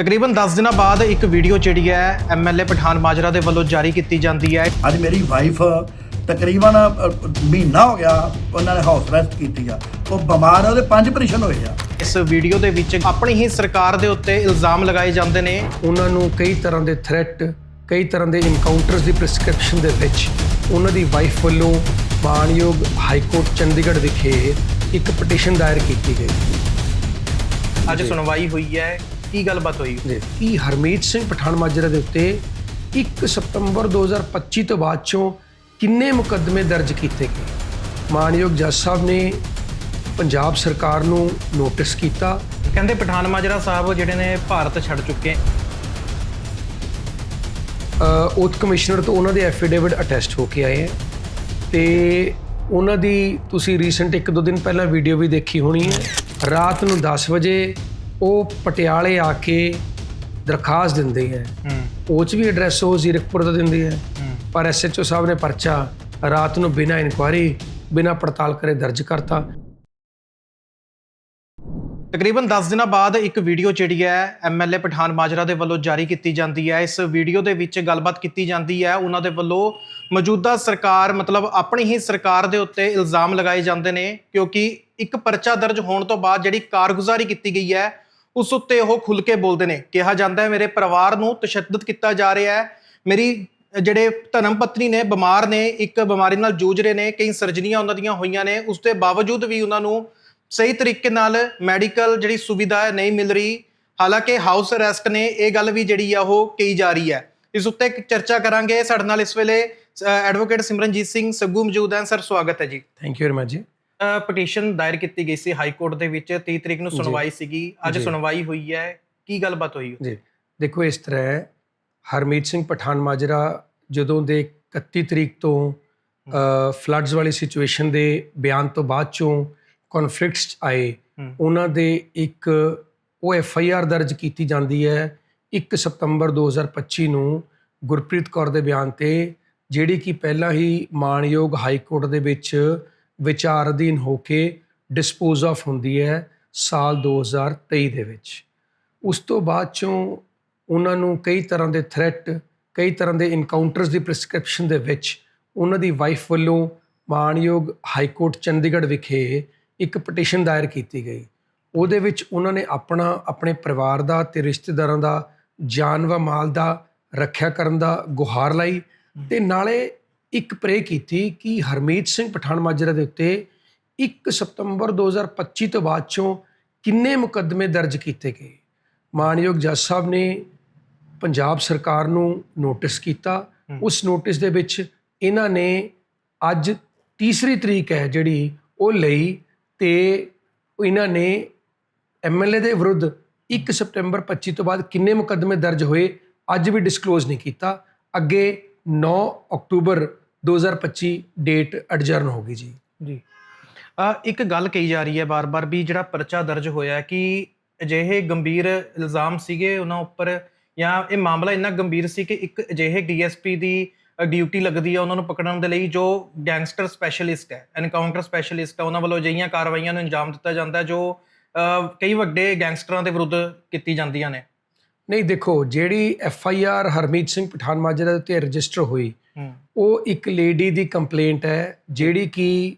ਤਕਰੀਬਨ 10 ਦਿਨਾਂ ਬਾਅਦ ਇੱਕ ਵੀਡੀਓ ਜਿਹੜੀ ਹੈ ਐਮਐਲਏ ਪਠਾਨ ਮਾਜਰਾ ਦੇ ਵੱਲੋਂ ਜਾਰੀ ਕੀਤੀ ਜਾਂਦੀ ਹੈ। ਅੱਜ ਮੇਰੀ ਵਾਈਫ ਤਕਰੀਬਨ ਅ, ਮਹੀਨਾ ਹੋ ਗਿਆ ਉਹਨਾਂ ਨੇ ਹਾਊਸ ਅਰੈਸਟ ਕੀਤੀ ਆ। ਉਹ ਬਿਮਾਰ ਆ ਉਹਦੇ ਪੰਜ ਆਪਰੇਸ਼ਨ ਹੋਏ ਆ। ਇਸ ਵੀਡੀਓ ਦੇ ਵਿੱਚ ਆਪਣੀ ਹੀ ਸਰਕਾਰ ਦੇ ਉੱਤੇ ਇਲਜ਼ਾਮ ਲਗਾਏ ਜਾਂਦੇ ਨੇ। ਉਹਨਾਂ ਨੂੰ ਕਈ ਤਰ੍ਹਾਂ ਦੇ ਥ੍ਰੈਟ ਕਈ ਤਰ੍ਹਾਂ ਦੇ ਇਨਕਾਊਂਟਰਸ ਦੀ ਪ੍ਰੈਸਕ੍ਰਿਪਸ਼ਨ ਦੇ ਵਿੱਚ ਉਹਨਾਂ ਦੀ ਵਾਈਫ ਵੱਲੋਂ ਮਾਣਯੋਗ ਹਾਈ ਕੋਰਟ ਚੰਡੀਗੜ੍ਹ ਵਿਖੇ ਇੱਕ ਪਟੀਸ਼ਨ ਦਾਇਰ ਕੀਤੀ ਗਈ। ਅੱਜ ਸੁਣਵਾਈ ਹੋਈ ਹੈ। ਕੀ ਗੱਲਬਾਤ ਹੋਈ? ਕਿ ਹਰਮੀਤ ਸਿੰਘ ਪਠਾਨ ਮਾਜਰਾ ਦੇ ਉੱਤੇ 1 ਸਤੰਬਰ 2025 ਤੋਂ ਬਾਅਦ ਚੋਂ ਕਿੰਨੇ ਮੁਕੱਦਮੇ ਦਰਜ ਕੀਤੇ ਗਏ? ਮਾਣਯੋਗ ਜੱਜ ਸਾਹਿਬ ਨੇ ਪੰਜਾਬ ਸਰਕਾਰ ਨੂੰ ਨੋਟਿਸ ਕੀਤਾ। ਕਹਿੰਦੇ ਪਠਾਨ ਮਾਜਰਾ ਸਾਹਿਬ ਜਿਹੜੇ ਨੇ ਭਾਰਤ ਛੱਡ ਚੁੱਕੇ ਓਥ ਕਮਿਸ਼ਨਰ ਤੋਂ ਉਹਨਾਂ ਦੇ ਐਫੀਡੇਵਿਟ ਅਟੈਸਟ ਹੋ ਕੇ ਆਏ ਹੈ। ਤੇ ਉਹਨਾਂ ਦੀ ਤੁਸੀਂ ਰੀਸੈਂਟ ਇੱਕ ਦੋ ਦਿਨ ਪਹਿਲਾਂ ਵੀਡੀਓ ਵੀ ਦੇਖੀ ਹੋਣੀ ਹੈ। ਰਾਤ ਨੂੰ 10 ਵਜੇ ਉਹ ਪਟਿਆਲੇ ਆ ਕੇ ਦਰਖਾਸਤ ਦਿੰਦੇ ਹੈ। ਉਹ 'ਚ ਵੀ ਐਡਰੈਸ ਉਹ ਜ਼ੀਰਕਪੁਰ ਦਾ ਦਿੰਦੇ ਹੈ। ਹੂੰ। ਪਰ ਐਸਐਚਓ ਸਾਹਿਬ ਨੇ ਪਰਚਾ ਰਾਤ ਨੂੰ ਬਿਨਾਂ ਇਨਕੁਆਇਰੀ ਬਿਨਾਂ ਪੜਤਾਲ ਕਰੇ ਦਰਜ ਕਰਤਾ। ਤਕਰੀਬਨ 10 ਦਿਨਾਂ ਬਾਅਦ ਇੱਕ ਵੀਡੀਓ ਜਿਹੜੀ ਹੈ ਐਮਐਲਏ ਪਠਾਨ ਮਾਜਰਾ ਦੇ ਵੱਲੋਂ ਜਾਰੀ ਕੀਤੀ ਜਾਂਦੀ ਹੈ। ਇਸ ਵੀਡੀਓ ਦੇ ਵਿੱਚ ਗੱਲਬਾਤ ਕੀਤੀ ਜਾਂਦੀ ਹੈ। ਉਹਨਾਂ ਦੇ ਵੱਲੋਂ ਮੌਜੂਦਾ ਸਰਕਾਰ ਮਤਲਬ ਆਪਣੀ ਹੀ ਸਰਕਾਰ ਦੇ ਉੱਤੇ ਇਲਜ਼ਾਮ ਲਗਾਏ ਜਾਂਦੇ ਨੇ ਕਿਉਂਕਿ ਇੱਕ ਪਰਚਾ ਦਰਜ ਹੋਣ ਤੋਂ ਬਾਅਦ ਜਿਹੜੀ ਕਾਰਗੁਜ਼ਾਰੀ ਕੀਤੀ ਗਈ ਹੈ ਉਸ ਉੱਤੇ ਉਹ ਖੁੱਲ ਕੇ ਬੋਲਦੇ ਨੇ, ਕਿਹਾ ਜਾਂਦਾ ਹੈ, ਮੇਰੇ ਪਰਿਵਾਰ ਨੂੰ ਤਸ਼ੱਦਦ ਕੀਤਾ ਜਾ ਰਿਹਾ ਹੈ। ਮੇਰੀ, ਜਿਹੜੇ ਧਰਮ ਪਤਨੀ ਨੇ, ਬਿਮਾਰ ਨੇ, ਇੱਕ ਬਿਮਾਰੀ ਨਾਲ ਜੂਝ ਰਹੇ ਨੇ, ਕਈ ਸਰਜਰੀਆਂ ਉਹਨਾਂ ਦੀਆਂ ਹੋਈਆਂ ਨੇ, ਉਸ ਦੇ ਬਾਵਜੂਦ ਵੀ ਉਹਨਾਂ ਨੂੰ ਸਹੀ ਤਰੀਕੇ ਨਾਲ ਮੈਡੀਕਲ ਜਿਹੜੀ ਸੁਵਿਧਾ ਹੈ ਨਹੀਂ ਮਿਲ ਰਹੀ। ਹਾਲਾਂਕਿ ਹਾਊਸ ਅਰੈਸਟ ਨੇ ਇਹ ਗੱਲ ਵੀ ਜਿਹੜੀ ਆ ਉਹ ਕਹੀ ਜਾ ਰਹੀ ਹੈ। ਇਸ ਉੱਤੇ ਇੱਕ ਚਰਚਾ ਕਰਾਂਗੇ। ਸਾਡੇ ਨਾਲ ਇਸ ਵੇਲੇ ਐਡਵੋਕੇਟ ਸਿਮਰਨਜੀਤ ਸਿੰਘ ਸੱਗੂ ਮੌਜੂਦ ਹਨ। ਸਰ, ਸਵਾਗਤ ਹੈ ji. Thank you very much ji. Petition ਦਾਇਰ ਕੀਤੀ ਗਈ ਸੀ ਹਾਈ ਕੋਰਟ ਦੇ ਵਿੱਚ 30 ਤਰੀਕ ਨੂੰ। ਸੁਣਵਾਈ ਸੀਗੀ ਅੱਜ। ਸੁਣਵਾਈ ਹੋਈ ਹੈ ਕੀ ਗੱਲਬਾਤ ਹੋਈ ਜੀ ਦੇਖੋ ਇਸ ਤਰ੍ਹਾਂ ਹੈ ਹਰਮੀਤ ਸਿੰਘ ਪਠਾਨ ਮਾਜਰਾ ਜਦੋਂ ਦੇ 31 ਤਰੀਕ ਤੋਂ ਫਲੱਡਸ ਵਾਲੀ ਸਿਚੁਏਸ਼ਨ ਦੇ ਬਿਆਨ ਤੋਂ ਬਾਅਦ ਚੋਂ ਕਨਫਲਿਕਟਸ ਆਏ। ਉਹਨਾਂ ਦੇ ਇੱਕ ਉਹ ਐਫ ਆਈ ਆਰ ਦਰਜ ਕੀਤੀ ਜਾਂਦੀ ਹੈ 1 ਸਤੰਬਰ 2025 ਨੂੰ ਗੁਰਪ੍ਰੀਤ ਕੌਰ ਦੇ ਬਿਆਨ ਤੇ ਜਿਹੜੀ ਕਿ ਪਹਿਲਾਂ ਹੀ ਮਾਣਯੋਗ ਹਾਈ ਕੋਰਟ ਦੇ ਵਿੱਚ ਵਿਚਾਰ ਅਧੀਨ ਹੋ ਕੇ ਡਿਸਪੋਜ਼ ਆਫ ਹੁੰਦੀ ਹੈ ਸਾਲ 2023 ਦੇ ਵਿੱਚ। ਉਸ ਤੋਂ ਬਾਅਦ ਚੋਂ ਉਹਨਾਂ ਨੂੰ ਕਈ ਤਰ੍ਹਾਂ ਦੇ ਥ੍ਰੈਟ ਕਈ ਤਰ੍ਹਾਂ ਦੇ ਇਨਕਾਊਂਟਰਸ ਦੀ ਪ੍ਰਿਸਕ੍ਰਿਪਸ਼ਨ ਦੇ ਵਿੱਚ ਉਹਨਾਂ ਦੀ ਵਾਈਫ ਵੱਲੋਂ ਮਾਣਯੋਗ ਹਾਈ ਕੋਰਟ ਚੰਡੀਗੜ੍ਹ ਵਿਖੇ ਇੱਕ ਪਟੀਸ਼ਨ ਦਾਇਰ ਕੀਤੀ ਗਈ। ਉਹਦੇ ਵਿੱਚ ਉਹਨਾਂ ਨੇ ਆਪਣਾ, ਆਪਣੇ ਪਰਿਵਾਰ ਦਾ ਤੇ ਰਿਸ਼ਤੇਦਾਰਾਂ ਦਾ ਜਾਨ ਵਾ ਮਾਲ ਦਾ ਰੱਖਿਆ ਕਰਨ ਦਾ ਗੁਹਾਰ ਲਾਈ ਤੇ ਨਾਲੇ ਇੱਕ ਪ੍ਰੇ ਕੀਤੀ ਕਿ ਹਰਮੀਤ ਸਿੰਘ ਪਠਾਨ ਮਾਜਰਾ ਦੇ ਉੱਤੇ 1 ਸਤੰਬਰ 2025 ਤੋਂ ਬਾਅਦ ਚੋਂ ਕਿੰਨੇ ਮੁਕੱਦਮੇ ਦਰਜ ਕੀਤੇ ਗਏ? ਮਾਣਯੋਗ ਜੱਜ ਸਾਹਿਬ ਨੇ ਪੰਜਾਬ ਸਰਕਾਰ ਨੂੰ ਨੋਟਿਸ ਕੀਤਾ। ਉਸ ਨੋਟਿਸ ਦੇ ਵਿੱਚ ਇਹਨਾਂ ਨੇ ਅੱਜ ਤੀਸਰੀ ਤਰੀਕ ਹੈ ਜਿਹੜੀ ਉਹ ਲਈ ਤੇ ਇਹਨਾਂ ਨੇ ਐਮਐਲਏ ਦੇ ਵਿਰੁੱਧ 1 ਸਤੰਬਰ 25 ਤੋਂ ਬਾਅਦ ਕਿੰਨੇ ਮੁਕੱਦਮੇ ਦਰਜ ਹੋਏ ਅੱਜ ਵੀ ਡਿਸਕਲੋਜ਼ ਨਹੀਂ ਕੀਤਾ। ਅੱਗੇ 9 ਅਕਤੂਬਰ 2025 ਡੇਟ ਐਡਜਰਨ ਹੋ ਗਈ ਜੀ। ਜੀ। ਅ, ਇੱਕ ਗੱਲ ਕਹੀ ਜਾ ਰਹੀ ਹੈ ਬਾਰ-ਬਾਰ ਵੀ ਜਿਹੜਾ ਪਰਚਾ ਦਰਜ ਹੋਇਆ ਕਿ ਅਜਿਹੇ ਗੰਭੀਰ ਇਲਜ਼ਾਮ ਸੀਗੇ ਉਹਨਾਂ ਉੱਪਰ ਜਾਂ ਇਹ ਮਾਮਲਾ ਇੰਨਾ ਗੰਭੀਰ ਸੀ ਕਿ ਇੱਕ ਅਜਿਹੇ ਡੀਐਸਪੀ ਦੀ ਡਿਊਟੀ ਲੱਗਦੀ ਹੈ ਉਹਨਾਂ ਨੂੰ ਪਕੜਨ ਦੇ ਲਈ ਜੋ ਗੈਂਗਸਟਰ ਸਪੈਸ਼ਲਿਸਟ ਹੈ ਐਨਕਾਊਂਟਰ ਸਪੈਸ਼ਲਿਸਟ ਹੈ ਉਹਨਾਂ ਵੱਲੋਂ ਅਜਿਹੀਆਂ ਕਾਰਵਾਈਆਂ ਨੂੰ ਅੰਜਾਮ ਦਿੱਤਾ ਜਾਂਦਾ ਹੈ ਜੋ ਕਈ ਵੱਡੇ ਗੈਂਗਸਟਰਾਂ ਦੇ ਵਿਰੁੱਧ ਕੀਤੀ ਜਾਂਦੀਆਂ ਨੇ। ਨਹੀਂ ਦੇਖੋ ਜਿਹੜੀ F I R Harmeet Singh Pathan Majra ਦੇ ਉੱਤੇ ਰਜਿਸਟਰ ਹੋਈ ਉਹ ਇੱਕ ਲੇਡੀ ਦੀ ਕੰਪਲੇਂਟ ਹੈ ਜਿਹੜੀ ਕਿ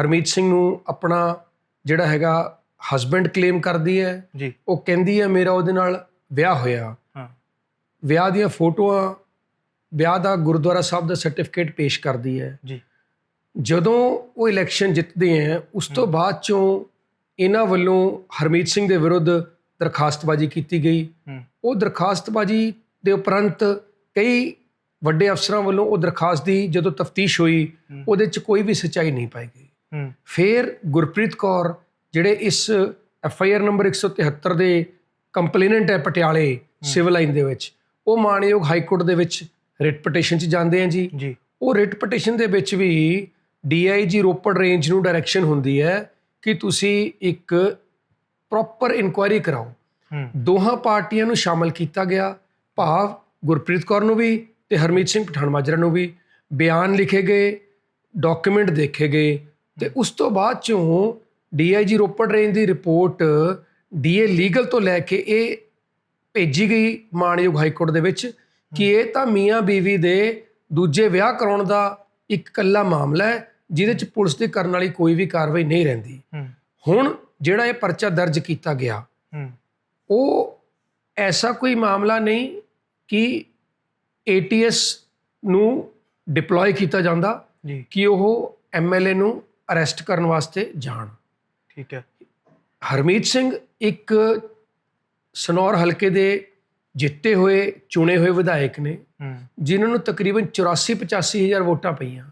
ਹਰਮੀਤ ਸਿੰਘ ਨੂੰ ਆਪਣਾ ਜਿਹੜਾ ਹੈਗਾ ਹਸਬੰਡ ਕਲੇਮ ਕਰਦੀ ਹੈ। ਜੀ। ਉਹ ਕਹਿੰਦੀ ਹੈ ਮੇਰਾ ਉਹਦੇ ਨਾਲ ਵਿਆਹ ਹੋਇਆ। ਹਾਂ। ਵਿਆਹ ਦੀਆਂ ਫੋਟੋਆਂ ਵਿਆਹ ਦਾ ਗੁਰਦੁਆਰਾ ਸਾਹਿਬ ਦਾ ਸਰਟੀਫਿਕੇਟ ਪੇਸ਼ ਕਰਦੀ ਹੈ। ਜੀ। ਜਦੋਂ ਉਹ ਇਲੈਕਸ਼ਨ ਜਿੱਤਦੇ ਹੈ ਉਸ ਤੋਂ ਬਾਅਦ ਚੋਂ ਇਹਨਾਂ ਵੱਲੋਂ ਹਰਮੀਤ ਸਿੰਘ ਦੇ ਵਿਰੁੱਧ ਦਰਖਾਸਤਬਾਜ਼ੀ ਕੀਤੀ ਗਈ। ਉਹ ਦਰਖਾਸਤਬਾਜ਼ੀ ਦੇ ਉਪਰੰਤ ਕਈ ਵੱਡੇ ਅਫਸਰਾਂ ਵੱਲੋਂ ਉਹ ਦਰਖਾਸਤ ਦੀ ਜਦੋਂ ਤਫਤੀਸ਼ ਹੋਈ। ਉਹਦੇ 'ਚ ਕੋਈ ਵੀ ਸੱਚਾਈ ਨਹੀਂ ਪਾਈ ਗਈ। ਫਿਰ ਗੁਰਪ੍ਰੀਤ ਕੌਰ ਜਿਹੜੇ ਇਸ ਐਫ ਆਈ ਆਰ ਨੰਬਰ 173 ਦੇ ਕੰਪਲੇਨੈਂਟ ਹੈ ਪਟਿਆਲੇ ਸਿਵਲ ਲਾਈਨ ਦੇ ਵਿੱਚ ਉਹ ਮਾਣਯੋਗ ਹਾਈ ਕੋਰਟ ਦੇ ਵਿੱਚ ਰਿਟ ਪਟੀਸ਼ਨ 'ਚ ਜਾਂਦੇ ਆ ਜੀ। ਜੀ। ਉਹ ਰਿਟ ਪਟੀਸ਼ਨ ਦੇ ਵਿੱਚ ਵੀ ਡੀਆਈਜੀ ਰੋਪੜ ਰੇਂਜ ਨੂੰ ਡਾਇਰੈਕਸ਼ਨ ਹੁੰਦੀ ਹੈ ਕਿ ਤੁਸੀਂ ਇੱਕ ਪ੍ਰੋਪਰ ਇਨਕੁਆਇਰੀ ਕਰਾਓ। ਦੋਹਾਂ ਪਾਰਟੀਆਂ ਨੂੰ ਸ਼ਾਮਲ ਕੀਤਾ ਗਿਆ। ਭਾਵ ਗੁਰਪ੍ਰੀਤ ਕੌਰ ਨੂੰ ਵੀ ਤੇ ਹਰਮੀਤ ਸਿੰਘ ਪਠਾਨ ਮਾਜਰਾ ਨੂੰ ਵੀ ਬਿਆਨ ਲਿਖੇ ਗਏ ਡਾਕੂਮੈਂਟ ਦੇਖੇ ਗਏ ਤੇ ਉਸ ਤੋਂ ਬਾਅਦ ਚੋਂ ਡੀਆਈਜੀ ਰੋਪੜ ਰੇਂਜ ਦੀ ਰਿਪੋਰਟ ਡੀਏ ਲੀਗਲ ਤੋਂ ਲੈ ਕੇ ਇਹ ਭੇਜੀ ਗਈ ਮਾਣਯੋਗ ਹਾਈ ਕੋਰਟ ਦੇ ਵਿੱਚ ਕਿ ਇਹ ਤਾਂ ਮੀਆਂ ਬੀਵੀ ਦੇ ਦੂਜੇ ਵਿਆਹ ਕਰਾਉਣ ਦਾ ਇੱਕ ਕੱਲਾ ਮਾਮਲਾ ਹੈ ਜਿਹਦੇ ਚ ਪੁਲਿਸ ਦੇ ਕਰਨ ਵਾਲੀ ਕੋਈ ਵੀ ਕਾਰਵਾਈ ਨਹੀਂ ਰਹਿੰਦੀ। ਹੁਣ ਜਿਹੜਾ ਇਹ ਪਰਚਾ ਦਰਜ ਕੀਤਾ ਗਿਆ ਉਹ ਐਸਾ ਕੋਈ ਮਾਮਲਾ ਨਹੀਂ ਕਿ ATS ਨੂੰ ਡਿਪਲੋਏ ਕੀਤਾ ਜਾਂਦਾ ਜੀ। ਕਿ ਉਹ ਐਮਐਲਏ ਨੂੰ ਅਰੈਸਟ ਕਰਨ ਵਾਸਤੇ ਜਾਣ। ਠੀਕ ਹੈ। ਹਰਮੀਤ ਸਿੰਘ ਇੱਕ ਸਨੌਰ ਹਲਕੇ ਦੇ ਜਿੱਤੇ ਹੋਏ ਚੁਣੇ ਹੋਏ ਵਿਧਾਇਕ ਨੇ ਜਿਨ੍ਹਾਂ ਨੂੰ ਤਕਰੀਬਨ 84 85 ਹਜ਼ਾਰ ਵੋਟਾਂ ਪਈਆਂ।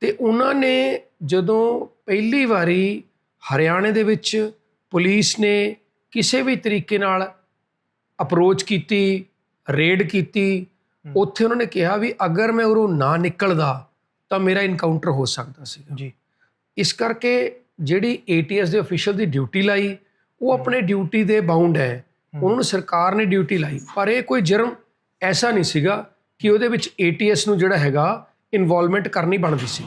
ਤੇ ਉਹਨਾਂ ਨੇ ਜਦੋਂ ਪਹਿਲੀ ਵਾਰੀ ਹਰਿਆਣੇ ਦੇ ਵਿੱਚ ਪੁਲਿਸ ਨੇ ਕਿਸੇ ਵੀ ਤਰੀਕੇ ਨਾਲ ਅਪਰੋਚ ਕੀਤੀ ਰੇਡ ਕੀਤੀ। ਉੱਥੇ ਉਹਨਾਂ ਨੇ ਕਿਹਾ ਵੀ ਅਗਰ ਮੈਂ ਉਰੋਂ ਨਾ ਨਿਕਲਦਾ ਤਾਂ ਮੇਰਾ ਇਨਕਾਊਂਟਰ ਹੋ ਸਕਦਾ ਸੀਗਾ। ਜੀ। ਇਸ ਕਰਕੇ ਜਿਹੜੀ ATS ਦੇ ਅਫੀਸ਼ੀਅਲ ਦੀ ਡਿਊਟੀ ਲਾਈ ਉਹ ਆਪਣੇ ਡਿਊਟੀ ਦੇ ਬਾਉਂਡ ਹੈ। ਉਹਨਾਂ ਨੂੰ ਸਰਕਾਰ ਨੇ ਡਿਊਟੀ ਲਾਈ ਪਰ ਇਹ ਕੋਈ ਜਰਮ ਐਸਾ ਨਹੀਂ ਸੀਗਾ ਕਿ ਉਹਦੇ ਵਿੱਚ ATS ਨੂੰ ਜਿਹੜਾ ਹੈਗਾ ਇਨਵੋਲਵਮੈਂਟ ਕਰਨੀ ਬਣਦੀ ਸੀ।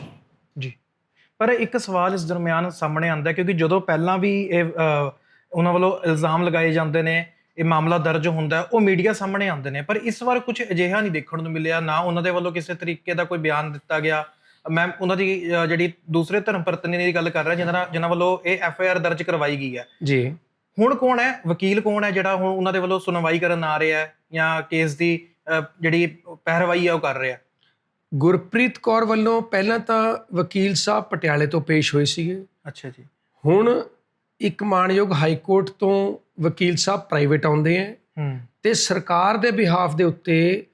ਜੀ। ਪਰ ਇੱਕ ਸਵਾਲ ਇਸ ਦਰਮਿਆਨ ਸਾਹਮਣੇ ਆਉਂਦਾ ਕਿਉਂਕਿ ਜਦੋਂ ਪਹਿਲਾਂ ਵੀ ਇਹ ਉਹਨਾਂ ਵੱਲੋਂ ਇਲਜ਼ਾਮ ਲਗਾਏ ਜਾਂਦੇ ਨੇ ਇਹ ਮਾਮਲਾ ਦਰਜ ਹੁੰਦਾ ਉਹ ਮੀਡੀਆ ਸਾਹਮਣੇ ਆਉਂਦੇ ਨੇ ਪਰ ਇਸ ਵਾਰ ਕੁਝ ਅਜਿਹਾ ਨਹੀਂ ਦੇਖਣ ਨੂੰ ਮਿਲਿਆ ਨਾ ਉਹਨਾਂ ਦੇ ਵੱਲੋਂ ਕਿਸੇ ਤਰੀਕੇ ਦਾ ਕੋਈ ਬਿਆਨ ਦਿੱਤਾ ਗਿਆ। ਮੈਂ ਉਹਨਾਂ ਦੀ ਜਿਹੜੀ ਦੂਸਰੇ ਧਰਮ ਪਤਨੀ ਦੀ ਗੱਲ ਕਰ ਰਿਹਾ ਜਿਹਨਾਂ ਜਿਨ੍ਹਾਂ ਵੱਲੋਂ ਇਹ ਐਫ ਆਈ ਆਰ ਦਰਜ ਕਰਵਾਈ ਗਈ ਹੈ। ਜੀ। ਹੁਣ ਕੌਣ ਹੈ? ਵਕੀਲ ਕੌਣ ਹੈ ਜਿਹੜਾ ਹੁਣ ਉਹਨਾਂ ਦੇ ਵੱਲੋਂ ਸੁਣਵਾਈ ਕਰਨ ਆ ਰਿਹਾ ਹੈ ਜਾਂ ਕੇਸ ਦੀ ਜਿਹੜੀ ਪਹਿਰਵਾਈ ਹੈ ਉਹ ਕਰ ਰਿਹਾ ਗੁਰਪ੍ਰੀਤ ਕੌਰ ਵੱਲੋਂ ਪਹਿਲਾਂ ਤਾਂ ਵਕੀਲ ਸਾਹਿਬ ਪਟਿਆਲੇ ਤੋਂ ਪੇਸ਼ ਹੋਏ ਸੀਗੇ। ਅੱਛਾ ਜੀ। ਹੁਣ ਇੱਕ ਮਾਣਯੋਗ ਹਾਈ ਕੋਰਟ ਤੋਂ ਵਕੀਲ ਸਾਹਿਬ ਪ੍ਰਾਈਵੇਟ ਆਉਂਦੇ ਹੂੰ ਤੇ ਸਰਕਾਰ ਦੇ ਬਿਹਾਫ ਦੇ ਉੱਤੇ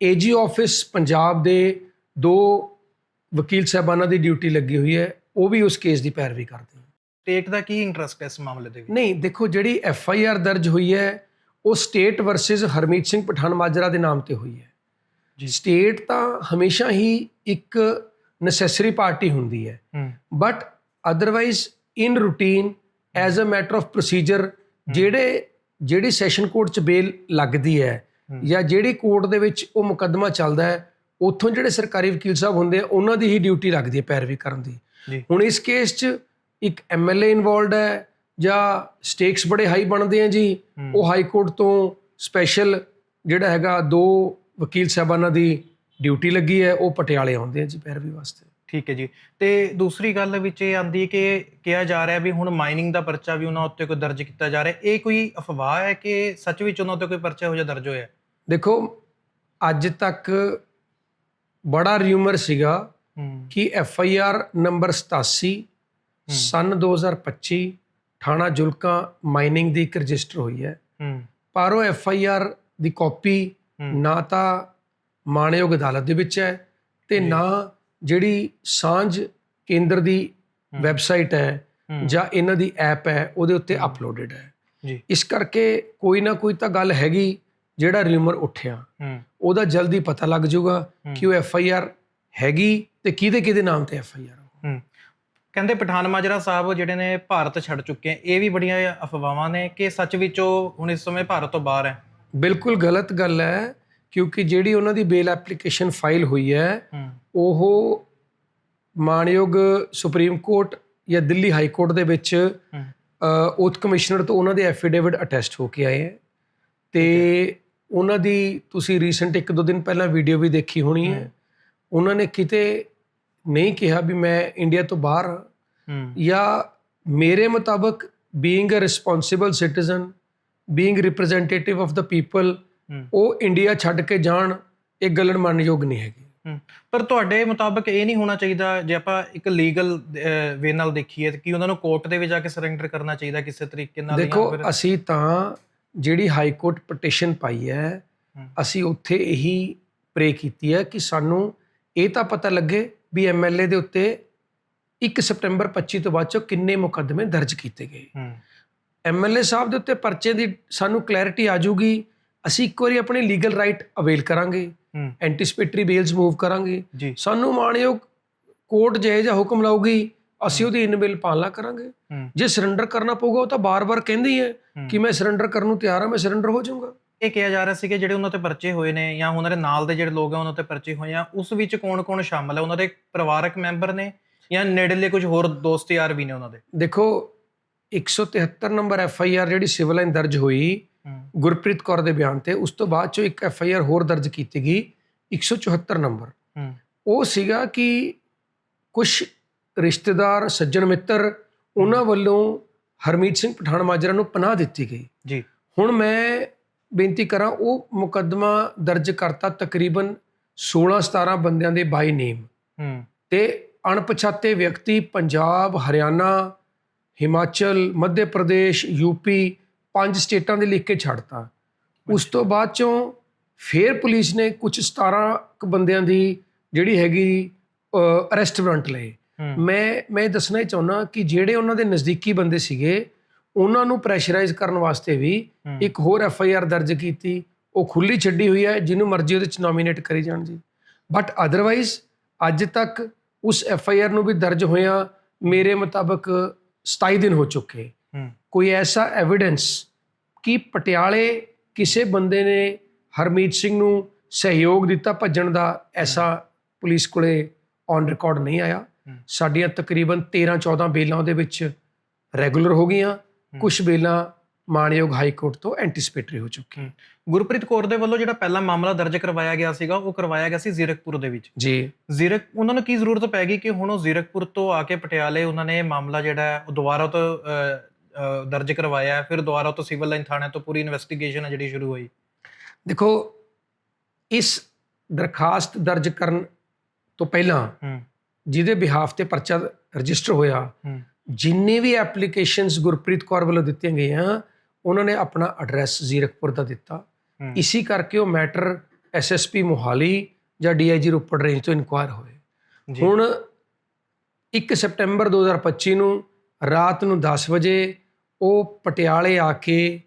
ਏਜੀ ਆਫਿਸ ਪੰਜਾਬ ਦੇ ਦੋ ਵਕੀਲ ਸਾਹਿਬਾਨਾਂ ਦੀ ਡਿਊਟੀ ਲੱਗੀ ਹੋਈ ਹੈ ਉਹ ਵੀ ਉਸ ਕੇਸ ਦੀ ਪੈਰਵੀ ਕਰਦੇ ਹਨ। ਸਟੇਟ ਦਾ ਕੀ ਇੰਟਰਸਟ ਹੈ ਇਸ ਮਾਮਲੇ ਦੇ ਵਿੱਚ? ਨਹੀਂ ਦੇਖੋ ਜਿਹੜੀ ਐਫ ਆਈ ਆਰ ਦਰਜ ਹੋਈ ਹੈ ਉਹ ਸਟੇਟ ਵਰਸਸ ਹਰਮੀਤ ਸਿੰਘ ਪਠਾਨ ਮਾਜਰਾ ਦੇ ਨਾਮ ਤੇ ਹੋਈ ਹੈ। ਜੀ। ਸਟੇਟ ਤਾਂ ਹਮੇਸ਼ਾ ਹੀ ਇੱਕ ਨੈਸੈਸਰੀ ਪਾਰਟੀ ਹੁੰਦੀ ਹੂੰ। But otherwise in routine as a matter of procedure ਜਿਹੜੇ ਜਿਹੜੀ ਸੈਸ਼ਨ ਕੋਰਟ ਚ ਬੇਲ ਲੱਗਦੀ ਹੈ। ਜਾਂ ਜਿਹੜੀ ਕੋਰਟ ਦੇ ਵਿੱਚ ਉਹ ਮੁਕੱਦਮਾ ਚੱਲਦਾ ਹੈ ਉੱਥੋਂ ਜਿਹੜੇ ਸਰਕਾਰੀ ਵਕੀਲ ਸਾਹਿਬ ਹੁੰਦੇ ਆ ਉਹਨਾਂ ਦੀ ਹੀ ਡਿਊਟੀ ਲੱਗਦੀ ਹੈ ਪੈਰਵੀ ਕਰਨ ਦੀ ਹੁਣ ਇਸ ਕੇਸ 'ਚ ਇੱਕ ਐਮਐਲਏ ਇਨਵੋਲਡ ਹੈ ਜਾਂ ਸਟੇਕਸ ਬੜੇ ਹਾਈ ਬਣਦੇ ਆ ਜੀ। ਉਹ ਹਾਈ ਕੋਰਟ ਤੋਂ ਸਪੈਸ਼ਲ ਜਿਹੜਾ ਹੈਗਾ ਦੋ ਵਕੀਲ ਸਾਹਿਬਾਨਾਂ ਦੀ ਡਿਊਟੀ ਲੱਗੀ ਹੈ ਉਹ ਪਟਿਆਲੇ ਆਉਂਦੇ ਆ ਜੀ ਪੈਰਵੀ ਵਾਸਤੇ ਠੀਕ ਹੈ ਜੀ। ਤੇ ਦੂਸਰੀ ਗੱਲ ਵਿੱਚ ਇਹ ਆਂਦੀ ਹੈ ਕਿ ਕਿਹਾ ਜਾ ਰਿਹਾ ਵੀ ਹੁਣ ਮਾਈਨਿੰਗ ਦਾ ਪਰਚਾ ਵੀ ਉਹਨਾਂ ਉੱਤੇ ਕੋਈ ਦਰਜ ਕੀਤਾ ਜਾ ਰਿਹਾ। ਇਹ ਕੋਈ ਅਫਵਾਹ ਹੈ ਕਿ ਸੱਚ ਵਿੱਚ ਉਹਨਾਂ ਉੱਤੇ ਕੋਈ ਪਰਚਾ ਹੋ ਜਾ ਦਰਜ ਹੋਇਆ? ਦੇਖੋ ਅੱਜ ਤੱਕ ਬੜਾ ਰਿਊਮਰ ਸੀਗਾ ਕਿ ਐਫ ਆਈ ਆਰ ਨੰਬਰ 87 ਸਨ 2025 ਥਾਣਾ ਜੁਲਕਾ ਮਾਈਨਿੰਗ ਦੀ ਇੱਕ ਰਜਿਸਟਰ ਹੋਈ ਹੈ। ਪਰ ਉਹ ਐਫ ਆਈ ਆਰ ਦੀ ਕਾਪੀ ਨਾ ਤਾਂ ਮਾਣਯੋਗ ਅਦਾਲਤ ਦੇ ਵਿੱਚ ਹੈ ਤੇ। ਨਾ ਜਿਹੜੀ ਸਾਂਝ ਕੇਂਦਰ ਦੀ। ਵੈਬਸਾਈਟ ਹੈ ਜਾਂ ਇਹਨਾਂ ਦੀ ਐਪ ਹੈ ਉਹਦੇ ਉੱਤੇ। ਅਪਲੋਡਡ ਹੈ। ਜੀ। ਇਸ ਕਰਕੇ ਕੋਈ ਨਾ ਕੋਈ ਤਾਂ ਗੱਲ ਹੈਗੀ ਜਿਹੜਾ ਰਿਊਮਰ ਉੱਠਿਆ। ਉਹਦਾ ਜਲਦੀ ਪਤਾ ਲੱਗ ਜਾਊਗਾ। ਕਿ ਉਹ ਐਫ ਆਈ ਆਰ ਹੈਗੀ ਤੇ ਕਿਹਦੇ ਕਿਹਦੇ ਨਾਮ ਤੇ ਐਫ ਆਈ ਆਰ ਕਹਿੰਦੇ ਪਠਾਨ ਮਾਜਰਾ ਸਾਹਿਬ ਜਿਹੜੇ ਨੇ ਭਾਰਤ ਛੱਡ ਚੁੱਕੇ ਇਹ ਵੀ ਬੜੀਆਂ ਅਫਵਾਹਾਂ ਨੇ ਕਿ ਸੱਚ ਵਿੱਚ ਉਹ ਹੁਣ ਇਸ ਸਮੇਂ ਭਾਰਤ ਤੋਂ ਬਾਹਰ ਹੈ। ਬਿਲਕੁਲ ਗਲਤ ਗੱਲ ਹੈ। ਕਿਉਂਕਿ ਜਿਹੜੀ ਉਹਨਾਂ ਦੀ ਬੇਲ ਐਪਲੀਕੇਸ਼ਨ ਫਾਈਲ ਹੋਈ ਹੈ ਉਹ ਮਾਣਯੋਗ ਸੁਪਰੀਮ ਕੋਰਟ ਜਾਂ ਦਿੱਲੀ ਹਾਈ ਕੋਰਟ ਦੇ ਵਿੱਚ ਉਥ ਕਮਿਸ਼ਨਰ ਤੋਂ ਉਹਨਾਂ ਦੇ ਐਫੀਡੇਵਿਟ ਅਟੈਸਟ ਹੋ ਕੇ ਆਏ ਹੈ। ਤੇ ਉਹਨਾਂ ਦੀ ਤੁਸੀਂ ਰੀਸੈਂਟ ਇੱਕ ਦੋ ਦਿਨ ਪਹਿਲਾਂ ਵੀਡੀਓ ਵੀ ਦੇਖੀ ਹੋਣੀ ਹੈ। ਉਹਨਾਂ ਨੇ ਕਿਤੇ ਨਹੀਂ ਕਿਹਾ ਵੀ ਮੈਂ ਇੰਡੀਆ ਤੋਂ ਬਾਹਰ ਹਾਂ। ਜਾਂ ਮੇਰੇ ਮੁਤਾਬਕ being a responsible citizen being representative of the people ਉਹ ਇੰਡੀਆ ਛੱਡ ਕੇ ਜਾਣ ਇਹ ਗੱਲਣ ਮੰਨਯੋਗ ਨਹੀਂ ਹੈਗੀ। ਪਰ ਤੁਹਾਡੇ ਮੁਤਾਬਕ ਇਹ ਨਹੀਂ ਹੋਣਾ ਚਾਹੀਦਾ ਜੇ ਆਪਾਂ ਇੱਕ ਲੀਗਲ ਵੇ ਨਾਲ ਦੇਖੀਏ ਕਿ ਉਹਨਾਂ ਨੂੰ ਕੋਰਟ ਦੇ ਵਿੱਚ ਜਾ ਕੇ ਸਰੈਂਡਰ ਕਰਨਾ ਚਾਹੀਦਾ ਕਿਸੇ ਤਰੀਕੇ ਨਾਲ ਦੇਖੋ ਅਸੀਂ ਤਾਂ ਜਿਹੜੀ ਹਾਈ ਕੋਰਟ ਪਟੀਸ਼ਨ ਪਾਈ ਹੈ। ਅਸੀਂ ਉੱਥੇ ਇਹੀ ਪ੍ਰੇ ਕੀਤੀ ਹੈ ਕਿ ਸਾਨੂੰ ਇਹ ਤਾਂ ਪਤਾ ਲੱਗੇ ਵੀ ਐਮਐਲਏ ਦੇ ਉੱਤੇ 1 ਸਪਟੈਂਬਰ 25 ਤੋਂ ਬਾਅਦ ਚੋਂ ਕਿੰਨੇ ਮੁਕੱਦਮੇ ਦਰਜ ਕੀਤੇ ਗਏ। ਐਮਐਲਏ ਸਾਹਿਬ ਦੇ ਉੱਤੇ ਪਰਚੇ ਦੀ ਸਾਨੂੰ ਕਲੈਰਿਟੀ ਆ ਜਾਊਗੀ ਅਸੀਂ ਇੱਕ ਵਾਰੀ ਆਪਣੀ ਲੀਗਲ ਰਾਈਟ ਅਵੇਲ ਕਰਾਂਗੇ ਐਂਟੀਸਪੇਟਰੀ ਬੇਲਸ ਮੂਵ ਕਰਾਂਗੇ। ਸਾਨੂੰ ਮਾਣਯੋਗ ਕੋਰਟ ਜੇ ਜਾਂ ਹੁਕਮ ਲਾਊਗੀ ਅਸੀਂ ਉਹਦੀ ਇਨਬਿਲ ਪਾਲਣਾ ਕਰਾਂਗੇ। ਜੇ ਸਰੈਂਡਰ ਕਰਨਾ ਪਊਗਾ ਉਹ ਤਾਂ ਬਾਰ-ਬਾਰ ਕਹਿੰਦੇ ਹੀ। ਕਿ ਮੈਂ ਸਰੈਂਡਰ ਕਰਨ ਨੂੰ ਤਿਆਰ ਹਾਂ ਮੈਂ ਸਰੈਂਡਰ ਹੋ ਜਾਊਂਗਾ। ਇਹ ਕਿਹਾ ਜਾ ਰਿਹਾ ਸੀ ਕਿ ਜਿਹੜੇ ਉਹਨਾਂ ਤੇ ਪਰਚੇ ਹੋਏ ਨੇ ਜਾਂ ਉਹਨਾਂ ਦੇ ਨਾਲ ਦੇ ਜਿਹੜੇ ਲੋਕ ਆ ਉਹਨਾਂ ਤੇ ਪਰਚੇ ਹੋਏ ਆ ਉਸ ਵਿੱਚ ਕੌਣ-ਕੌਣ ਸ਼ਾਮਲ ਹੈ ਉਹਨਾਂ ਦੇ ਪਰਿਵਾਰਕ ਮੈਂਬਰ ਨੇ ਜਾਂ ਨੇੜਲੇ ਕੁਝ ਹੋਰ ਦੋਸਤ ਯਾਰ ਵੀ ਨੇ ਉਹਨਾਂ ਦੇ? ਦੇਖੋ 173 ਨੰਬਰ ਐਫ ਆਈ ਆਰ ਜਿਹੜੀ ਸਿਵਲ ਲਾਈਨ ਦਰਜ ਹੋਈ ਗੁਰਪ੍ਰੀਤ ਕੌਰ ਦੇ ਬਿਆਨ ਤੇ ਉਸ ਤੋਂ ਬਾਅਦ ਚੋਂ ਇੱਕ ਐਫ ਆਈ ਆਰ ਹੋਰ ਦਰਜ ਕੀਤੀ ਗਈ 174 ਨੰਬਰ। ਉਹ ਸੀਗਾ ਕਿ ਕੁਝ ਰਿਸ਼ਤੇਦਾਰ ਸੱਜਣ ਮਿੱਤਰ ਉਹਨਾਂ ਵੱਲੋਂ ਹਰਮੀਤ ਸਿੰਘ ਪਠਾਨ ਮਾਜਰਾ ਨੂੰ ਪਨਾਹ ਦਿੱਤੀ ਗਈ। ਜੀ। ਹੁਣ ਮੈਂ ਬੇਨਤੀ ਕਰਾਂ ਉਹ ਮੁਕੱਦਮਾ ਦਰਜ ਕਰਤਾ ਤਕਰੀਬਨ 16 17 ਬੰਦਿਆਂ ਦੇ ਬਾਈ ਨੇਮ। ਹੂੰ। ਤੇ ਅਣਪਛਾਤੇ ਵਿਅਕਤੀ ਪੰਜਾਬ ਹਰਿਆਣਾ ਹਿਮਾਚਲ ਮੱਧ ਪ੍ਰਦੇਸ਼ ਯੂਪੀ ਪੰਜ ਸਟੇਟਾਂ ਦੇ ਲਿਖ ਕੇ ਛੱਡਤਾ। ਉਸ ਤੋਂ ਬਾਅਦ ਚੋਂ ਫੇਰ ਪੁਲਿਸ ਨੇ ਕੁਝ 17 ਕੁ ਬੰਦਿਆਂ ਦੀ ਜਿਹੜੀ ਹੈਗੀ ਅਰੈਸਟ ਵਾਰੰਟ ਲਏ। ਮੈਂ ਮੈਂ ਦੱਸਣਾ ਹੀ ਚਾਹੁੰਦਾ ਕਿ ਜਿਹੜੇ ਉਹਨਾਂ ਦੇ ਨਜ਼ਦੀਕੀ ਬੰਦੇ ਸੀਗੇ ਉਹਨਾਂ ਨੂੰ ਪ੍ਰੈਸ਼ਰਾਈਜ਼ ਕਰਨ ਵਾਸਤੇ ਵੀ। ਇੱਕ ਹੋਰ ਐਫ ਆਈ ਆਰ ਦਰਜ ਕੀਤੀ। ਉਹ ਖੁੱਲੀ ਛੱਡੀ ਹੋਈ ਹੈ ਜਿਹਨੂੰ ਮਰਜ਼ੀ ਉਹਦੇ ਚ ਨੋਮੀਨੇਟ ਕਰੀ ਜਾਣ ਜੀ। ਬਟ ਅਦਰਵਾਈਜ਼ ਅੱਜ ਤੱਕ ਉਸ ਐਫ ਆਈ ਆਰ ਨੂੰ ਵੀ ਦਰਜ ਹੋਇਆ ਮੇਰੇ ਮੁਤਾਬਕ 27 ਦਿਨ ਹੋ ਚੁੱਕੇ। ਕੋਈ ਐਸਾ ਐਵੀਡੈਂਸ ਕਿ ਪਟਿਆਲੇ ਕਿਸੇ ਬੰਦੇ ਨੇ ਹਰਮੀਤ ਸਿੰਘ ਨੂੰ ਸਹਿਯੋਗ ਦਿੱਤਾ ਭੱਜਣ ਦਾ ਐਸਾ ਪੁਲਿਸ ਕੋਲੇ ਔਨ ਰਿਕਾਰਡ ਨਹੀਂ ਆਇਆ। ਸਾਡੀਆਂ ਤਕਰੀਬਨ 13 14 ਬੇਲਾਂ ਉਹਦੇ ਵਿੱਚ ਰੈਗੂਲਰ ਹੋ ਗਈਆਂ। ਕੁਝ ਬੇਲਾਂ ਮਾਨਯੋਗ ਹਾਈ ਕੋਰਟ ਤੋਂ ਐਂਟੀਸਪੇਟਰੀ ਹੋ ਚੁੱਕੀਆਂ। ਗੁਰਪ੍ਰੀਤ ਕੌਰ ਦੇ ਵੱਲੋਂ ਜਿਹੜਾ ਪਹਿਲਾ ਮਾਮਲਾ ਦਰਜ ਕਰਵਾਇਆ ਗਿਆ ਸੀਗਾ ਉਹ ਕਰਵਾਇਆ ਗਿਆ ਸੀ ਜ਼ੀਰਕਪੁਰ ਦੇ ਵਿੱਚ। ਜੀ। ਜ਼ੀਰਕ ਉਹਨਾਂ ਨੂੰ ਕੀ ਜ਼ਰੂਰਤ ਪੈ ਗਈ ਕਿ ਹੁਣ ਉਹ ਜ਼ੀਰਕਪੁਰ ਤੋਂ ਆ ਕੇ ਪਟਿਆਲੇ ਉਹਨਾਂ ਨੇ ਮਾਮਲਾ ਜਿਹੜਾ ਉਹ ਦੁਬਾਰਾ ਤੋਂ ਦਰਜ ਕਰਵਾਇਆ ਫਿਰ ਦੁਬਾਰਾ ਤੋਂ ਸਿਵਲ ਲਾਈਨ ਥਾਣੇ ਤੋਂ ਪੂਰੀ ਇਨਵੈਸਟੀਗੇਸ਼ਨ ਹੈ ਜਿਹੜੀ ਸ਼ੁਰੂ ਹੋਈ। ਦੇਖੋ ਇਸ ਦਰਖਾਸਤ ਦਰਜ ਕਰਨ ਤੋਂ ਪਹਿਲਾਂ ਜਿਹਦੇ ਬਿਹਾਫ ਤੇ ਪਰਚਾ ਰਜਿਸਟਰ ਹੋਇਆ ਜਿੰਨੇ ਵੀ ਐਪਲੀਕੇਸ਼ਨਸ ਗੁਰਪ੍ਰੀਤ ਕੌਰ ਵੱਲੋਂ ਦਿੱਤੀਆਂ ਗਈਆਂ ਉਹਨਾਂ ਨੇ ਆਪਣਾ ਐਡਰੈਸ ਜ਼ੀਰਕਪੁਰ ਦਾ ਦਿੱਤਾ। ਇਸੇ ਕਰਕੇ ਉਹ ਮੈਟਰ ਐਸਐਸਪੀ ਮੋਹਾਲੀ ਜਾਂ ਡੀਆਈਜੀ ਰੋਪੜ ਰੇਂਜ ਤੋਂ ਇਨਕੁਆਇਰ ਹੋਏ। ਹੁਣ 1 ਸਪਟੈਂਬਰ 2025 ਨੂੰ ਰਾਤ ਨੂੰ 10 ਵਜੇ ਉਹ ਪਟਿਆਲੇ ਆ ਕੇ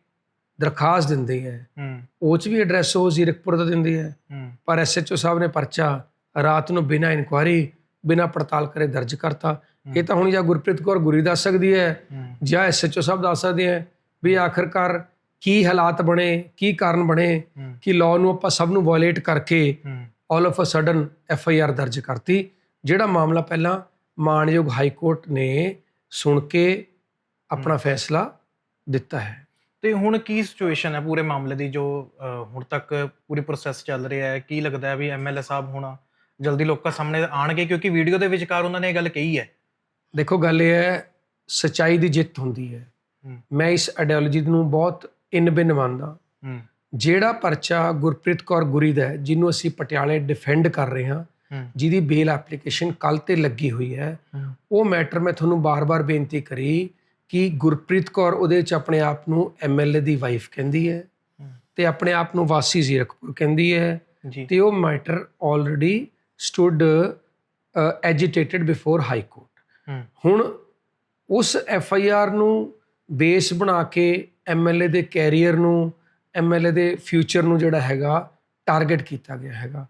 ਦਰਖਾਸਤ ਦਿੰਦੇ ਹੈ। ਹੂੰ। ਉਹ ਚ ਵੀ ਐਡਰੈਸ ਉਹ ਜ਼ੀਰਕਪੁਰ ਦਾ ਦਿੰਦੇ ਹੈ। ਹੂੰ। ਪਰ ਐਸਐਚਓ ਸਾਹਿਬ ਨੇ ਪਰਚਾ ਰਾਤ ਨੂੰ ਬਿਨਾਂ ਇਨਕੁਆਇਰੀ ਬਿਨਾਂ ਪੜਤਾਲ ਕਰੇ ਦਰਜ ਕਰਤਾ। ਇਹ ਤਾਂ ਹੁਣ ਜਾਂ ਗੁਰਪ੍ਰੀਤ ਕੌਰ ਗੁਰੀ ਦੱਸ ਸਕਦੀ ਹੈ ਜਾਂ ਐਸਐਚਓ ਸਾਹਿਬ ਦੱਸ ਸਕਦੇ ਹੈ ਵੀ ਆਖਰਕਾਰ ਕੀ ਹਾਲਾਤ ਬਣੇ ਕੀ ਕਾਰਨ ਬਣੇ ਕਿ ਲਾਅ ਨੂੰ ਆਪਾਂ ਸਭ ਨੂੰ ਵਾਇਲੇਟ ਕਰਕੇ all of a sudden F I R ਦਰਜ ਕਰਤੀ ਜਿਹੜਾ ਮਾਮਲਾ ਪਹਿਲਾਂ ਮਾਨਯੋਗ ਹਾਈ ਕੋਰਟ ਨੇ ਸੁਣ ਕੇ ਆਪਣਾ ਫੈਸਲਾ ਦਿੱਤਾ ਹੈ। ਤੇ ਹੁਣ ਕੀ ਸਿਚੁਏਸ਼ਨ ਹੈ ਪੂਰੇ ਮਾਮਲੇ ਦੀ ਜੋ ਹੁਣ ਤੱਕ ਪੂਰੀ ਪ੍ਰੋਸੈਸ ਚੱਲ ਰਿਹਾ ਹੈ? ਕੀ ਲੱਗਦਾ ਹੈ ਵੀ ਐਮਐਲਏ ਸਾਹਿਬ ਹੁਣ ਜਲਦੀ ਲੋਕਾਂ ਸਾਹਮਣੇ ਆਣਗੇ ਕਿਉਂਕਿ ਵੀਡੀਓ ਦੇ ਵਿਚਕਾਰ ਉਹਨਾਂ ਨੇ ਇਹ ਗੱਲ ਕਹੀ ਹੈ। ਦੇਖੋ ਗੱਲ ਇਹ ਹੈ ਸਚਾਈ ਦੀ ਜਿੱਤ ਹੁੰਦੀ ਹੈ। ਮੈਂ ਇਸ ਆਈਡੀਓਲੋਜੀ ਨੂੰ ਬਹੁਤ ਇਨਬਿਨ ਮੰਨਦਾ। ਜਿਹੜਾ ਪਰਚਾ ਗੁਰਪ੍ਰੀਤ ਕੌਰ ਗੁਰੀ ਦਾ ਹੈ ਜਿਹਨੂੰ ਅਸੀਂ ਪਟਿਆਲੇ ਡਿਫੈਂਡ ਕਰ ਰਹੇ ਹਾਂ ਜਿਹਦੀ ਬੇਲ ਐਪਲੀਕੇਸ਼ਨ ਕੱਲ ਤੇ ਲੱਗੀ ਹੋਈ ਹੂੰ ਉਹ ਮੈਟਰ ਮੈਂ ਤੁਹਾਨੂੰ ਬਾਰ-ਬਾਰ ਬੇਨਤੀ ਕਰੀ ਕਿ ਗੁਰਪ੍ਰੀਤ ਕੌਰ ਉਹਦੇ ਵਿੱਚ ਆਪਣੇ ਆਪ ਨੂੰ ਐਮਐਲਏ ਦੀ ਵਾਈਫ ਕਹਿੰਦੀ ਹੈ। ਤੇ ਆਪਣੇ ਆਪ ਨੂੰ ਵਾਸੀ ਜ਼ੀਰਕਪੁਰ ਕਹਿੰਦੀ ਹੈ ਤੇ ਉਹ matter already stood agitated before high court ਹੁਣ ਉਸ ਐਫ ਆਈ ਆਰ ਨੂੰ ਬੇਸ ਬਣਾ ਕੇ ਐਮਐਲਏ ਦੇ ਕੈਰੀਅਰ ਨੂੰ ਐਮਐਲਏ ਦੇ ਫਿਊਚਰ ਨੂੰ ਜਿਹੜਾ ਹੈਗਾ ਟਾਰਗੇਟ ਕੀਤਾ ਗਿਆ ਹੈਗਾ।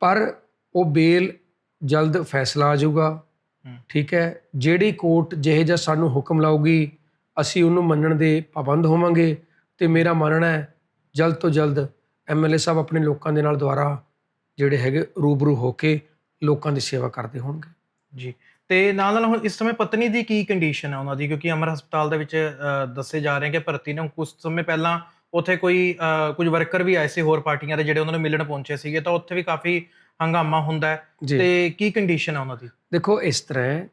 ਪਰ ਉਹ ਬੇਲ ਜਲਦ ਫੈਸਲਾ ਆ ਜਾਊਗਾ। ਠੀਕ ਹੈ? ਜਿਹੜੀ ਕੋਰਟ ਜਿਹੇ ਜਿਹਾ ਸਾਨੂੰ ਹੁਕਮ ਲਾਊਗੀ, ਅਸੀਂ ਉਹਨੂੰ ਮੰਨਣ ਦੇ ਪਾਬੰਦ ਹੋਵਾਂਗੇ ਤੇ ਮੇਰਾ ਮੰਨਣਾ ਹੈ, ਜਲਦ ਤੋਂ ਜਲਦ ਐਮਐਲਏ ਸਾਹਿਬ ਆਪਣੇ ਲੋਕਾਂ ਦੇ ਨਾਲ ਦੁਆਰਾ ਜਿਹੜੇ ਹੈਗੇ ਰੂਬਰੂ ਹੋ ਕੇ ਲੋਕਾਂ ਦੀ ਸੇਵਾ ਕਰਦੇ ਹੋਣਗੇ। ਜੀ। ਤੇ ਨਾਲ ਨਾਲ ਹੁਣ ਇਸ ਸਮੇਂ ਪਤਨੀ ਦੀ ਕੀ ਕੰਡੀਸ਼ਨ ਹੈ ਉਹਨਾਂ ਦੀ? ਕਿਉਂਕਿ ਅਮਰ ਹਸਪਤਾਲ ਦੇ ਵਿੱਚ ਦੱਸੇ ਜਾ ਰਹੇ ਕਿ ਭਰਤੀ ਨੇ। ਕੁਝ ਸਮੇਂ ਪਹਿਲਾਂ ਉੱਥੇ ਕੋਈ ਕੁਝ ਵਰਕਰ ਵੀ ਆਏ ਸੀ ਹੋਰ ਪਾਰਟੀਆਂ ਦੇ ਜਿਹੜੇ ਉਹਨਾਂ ਨੂੰ ਮਿਲਣ ਪਹੁੰਚੇ ਸੀਗੇ, ਤਾਂ ਉੱਥੇ ਵੀ ਕਾਫੀ ਹੰਗਾਮਾ ਹੁੰਦਾ ਹੈ ਜੀ। ਤੇ ਕੀ ਕੰਡੀਸ਼ਨ ਹੈ ਉਹਨਾਂ ਦੀ? ਦੇਖੋ ਇਸ ਤਰ੍ਹਾਂ ਹੈ।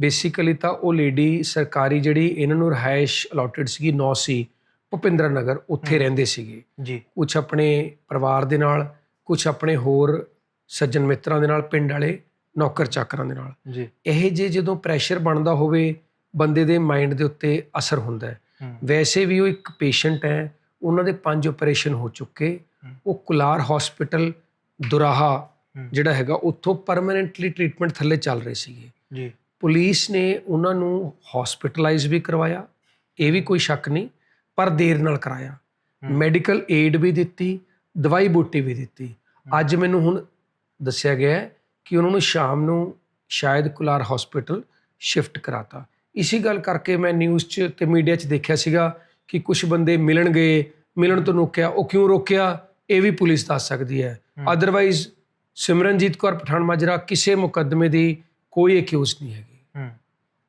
ਬੇਸਿਕਲੀ ਤਾਂ ਉਹ ਲੇਡੀ ਸਰਕਾਰੀ ਜਿਹੜੀ ਇਹਨਾਂ ਨੂੰ ਰਹਾਇਸ਼ ਅਲਾਟਡ ਸੀਗੀ 9 ਸੀ ਭੁਪਿੰਦਰ ਨਗਰ ਉੱਥੇ ਹਮ। ਰਹਿੰਦੇ ਸੀਗੇ। ਜੀ। ਕੁਝ ਆਪਣੇ ਪਰਿਵਾਰ ਦੇ ਨਾਲ ਕੁਝ ਆਪਣੇ ਹੋਰ ਸੱਜਣ ਮਿੱਤਰਾਂ ਦੇ ਨਾਲ ਪਿੰਡ ਵਾਲੇ ਨੌਕਰ ਚਾਕਰਾਂ ਦੇ ਨਾਲ। ਜੀ। ਇਹ ਜੇ ਜਦੋਂ ਪ੍ਰੈਸ਼ਰ ਬਣਦਾ ਹੋਵੇ ਬੰਦੇ ਦੇ ਮਾਈਂਡ ਦੇ ਉੱਤੇ ਅਸਰ ਹੁੰਦਾ ਹੈ। ਵੈਸੇ ਵੀ ਉਹ ਇੱਕ ਪੇਸ਼ੈਂਟ ਹੈ ਉਹਨਾਂ ਦੇ ਪੰਜ ਆਪਰੇਸ਼ਨ ਹੋ ਚੁੱਕੇ। ਹਮ। ਉਹ ਕੁਲਾਰ ਹਸਪੀਟਲ ਦੁਰਾਹਾ। ਜਿਹੜਾ ਹੈਗਾ ਉੱਥੋਂ ਪਰਮਨੈਂਟਲੀ ਟ੍ਰੀਟਮੈਂਟ ਥੱਲੇ ਚੱਲ ਰਹੇ ਸੀਗੇ। ਜੀ। ਪੁਲਿਸ ਨੇ ਉਹਨਾਂ ਨੂੰ ਹਸਪੀਟਲਾਈਜ਼ ਵੀ ਕਰਵਾਇਆ ਇਹ ਵੀ ਕੋਈ ਸ਼ੱਕ ਨਹੀਂ ਪਰ ਦੇਰ ਨਾਲ ਕਰਾਇਆ। ਮੈਡੀਕਲ ਏਡ ਵੀ ਦਿੱਤੀ ਦਵਾਈ ਬੂਟੀ ਵੀ ਦਿੱਤੀ। ਅੱਜ ਮੈਨੂੰ ਹੁਣ ਦੱਸਿਆ ਗਿਆ ਹੈ ਕਿ ਉਹਨਾਂ ਨੂੰ ਸ਼ਾਮ ਨੂੰ ਸ਼ਾਇਦ ਕੁਲਾਰ ਹਸਪੀਟਲ ਸ਼ਿਫਟ ਕਰਾਤਾ। ਇਸੇ ਗੱਲ ਕਰਕੇ ਮੈਂ ਨਿਊਜ਼ 'ਚ ਤੇ ਮੀਡੀਆ 'ਚ ਦੇਖਿਆ ਸੀਗਾ ਕਿ ਕੁਝ ਬੰਦੇ ਮਿਲਣ ਗਏ ਮਿਲਣ ਤੋਂ ਰੋਕਿਆ ਉਹ ਕਿਉਂ ਰੋਕਿਆ ਇਹ ਵੀ ਪੁਲਿਸ ਦੱਸ ਸਕਦੀ ਹੈ। ਅਦਰਵਾਈਜ਼ ਸਿਮਰਨਜੀਤ ਕੌਰ ਪਠਾਨ ਮਾਜਰਾ ਕਿਸੇ ਮੁਕੱਦਮੇ ਦੀ ਕੋਈ ਅਕਿਊਜ਼ ਨਹੀਂ ਹੈਗੀ।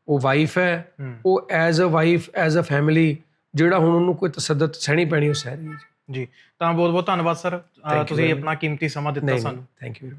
ਉਹ ਵਾਈਫ ਹੈ। ਉਹ as a wife as a family ਜਿਹੜਾ ਹੁਣ ਉਹਨੂੰ ਕੋਈ ਤਸੱਦਦ ਸਹਿਣੀ ਪੈਣੀ ਉਹ ਸਹਿ ਰਹੀ ਹੈ ਜੀ। ਤਾਂ ਬਹੁਤ ਬਹੁਤ ਧੰਨਵਾਦ ਸਰ। ਤੁਸੀਂ ਆਪਣਾ ਕੀਮਤੀ ਸਮਾਂ ਦਿੱਤਾ ਸਾਨੂੰ। Thank you